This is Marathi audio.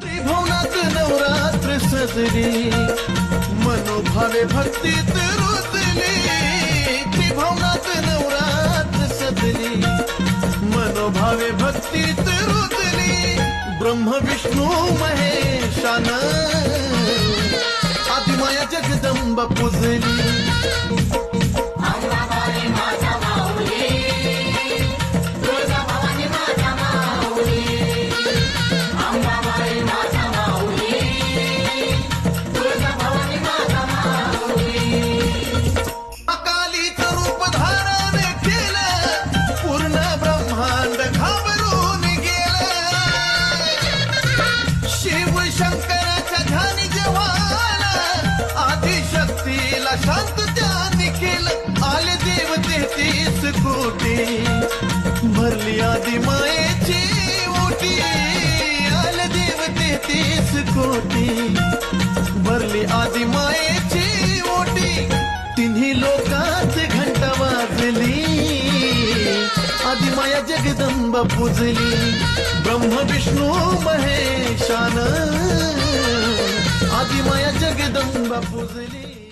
त्रिभुवनात नवरात्र सजली मनोभावे भक्तीत रुजली. त्रिभुवनात नवरात्र सजली मनोभावे भक्तीत रुजली. ब्रह्म विष्णू महेशान आदिमाया जगदंब पुजली. शिव शंकराच्या ध्यानी जेव्हाला आदिशक्तीला शांत त्या केलं आले देव तेहतीस कोटी. भरली आदि मायेची ओटी आले देव तेहतीस कोटी. भरली आदि मायेची ओटी तिन्ही लोकात घंटा वाजली. आदिमाया जगदंब पुजली ब्रह्म विष्णू महेशान आदिमाया जगदंब पुजली